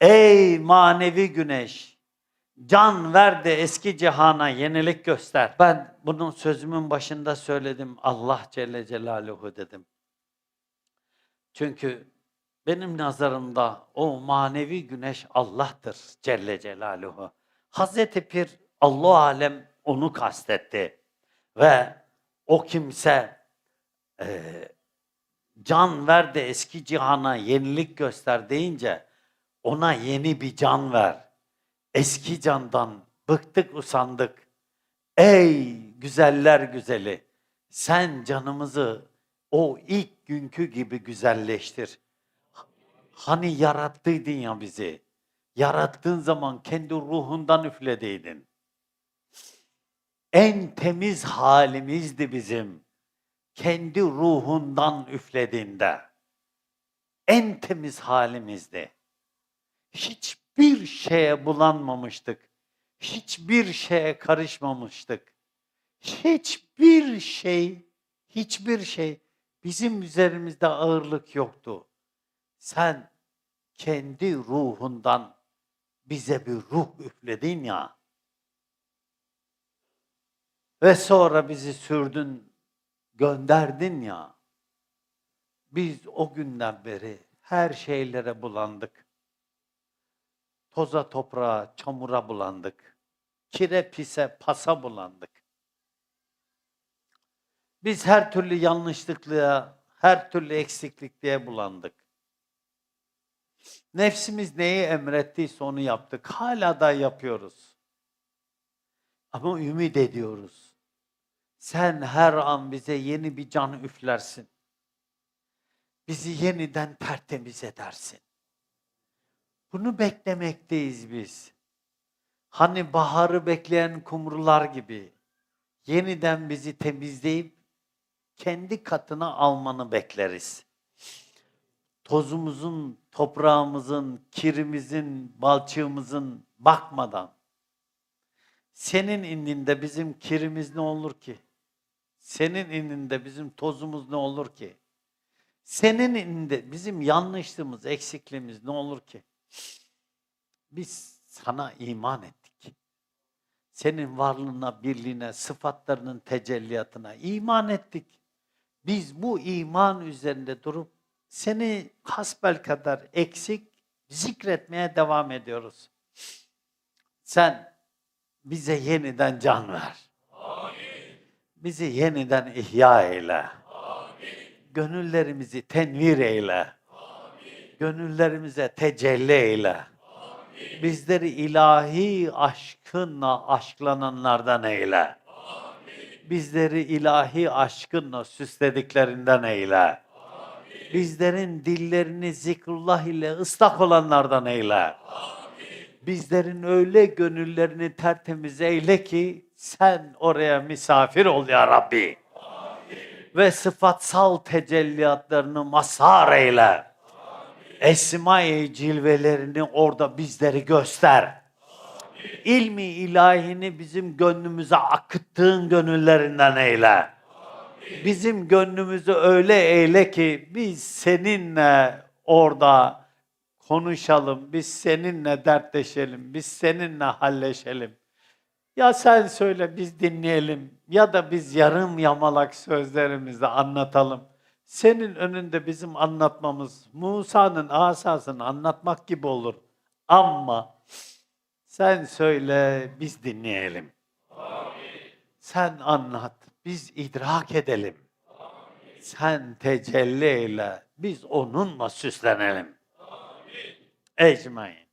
Ey manevi güneş, can ver de eski cihana yenilik göster. Ben bunun sözümün başında söyledim. Allah Celle Celaluhu dedim. Çünkü benim nazarımda o manevi güneş Allah'tır Celle Celaluhu. Hazreti Pir Allah alem onu kastetti. Ve o kimse eee, can ver de eski cihana yenilik göster deyince ona yeni bir can ver. Eski candan bıktık usandık. Ey güzeller güzeli sen canımızı o ilk günkü gibi güzelleştir. Hani yarattıydın ya bizi. Yarattığın zaman kendi ruhundan üflediydin. En temiz halimizdi bizim. Kendi ruhundan üflediğinde. En temiz halimizdi. Hiçbir şeye bulanmamıştık. Hiçbir şeye karışmamıştık. Hiçbir şey, hiçbir şey bizim üzerimizde ağırlık yoktu. Sen kendi ruhundan bize bir ruh üfledin ya. Ve sonra bizi sürdün, gönderdin ya. Biz o günden beri her şeylere bulandık. Toza toprağa, çamura bulandık. Kire pise pasa bulandık. Biz her türlü yanlışlıklığa, her türlü eksiklikliğe bulandık. Nefsimiz neyi emrettiyse onu yaptık. Hala da yapıyoruz. Ama ümit ediyoruz. Sen her an bize yeni bir can üflersin. Bizi yeniden tertemiz edersin. Bunu beklemekteyiz biz. Hani baharı bekleyen kumrular gibi yeniden bizi temizleyip kendi katına almanı bekleriz. Tozumuzun, toprağımızın, kirimizin, balçığımızın bakmadan senin indinde bizim kirimiz ne olur ki? Senin indinde bizim tozumuz ne olur ki? Senin indinde bizim yanlışlığımız, eksikliğimiz ne olur ki? Biz sana iman ettik. Senin varlığına, birliğine, sıfatlarının tecelliyatına iman ettik. Biz bu iman üzerinde durup seni hasbel kadar eksik zikretmeye devam ediyoruz. Sen bize yeniden can ver. Bizi yeniden ihya eyle. Gönüllerimizi tenvir eyle. Gönüllerimize tecelli eyle. Bizleri ilahi aşkınla aşklananlardan eyle. Bizleri ilahi aşkınla süslediklerinden eyle. Bizlerin dillerini zikrullah ile ıslak olanlardan eyle. Bizlerin öyle gönüllerini tertemiz eyle ki sen oraya misafir ol ya Rabbi. Ve sıfatsal tecelliyatlarını mazhar eyle. Esma-i cilvelerini orada bizleri göster. İlmi ilahini bizim gönlümüze akıttığın gönüllerinden eyle. Bizim gönlümüzü öyle eyle ki biz seninle orada konuşalım, biz seninle dertleşelim, biz seninle halleşelim. Ya sen söyle biz dinleyelim ya da biz yarım yamalak sözlerimizi anlatalım. Senin önünde bizim anlatmamız Musa'nın asasını anlatmak gibi olur. Ama sen söyle biz dinleyelim. Sen anlat biz idrak edelim. Sen tecelli eyle biz onunla süslenelim. Ecmain.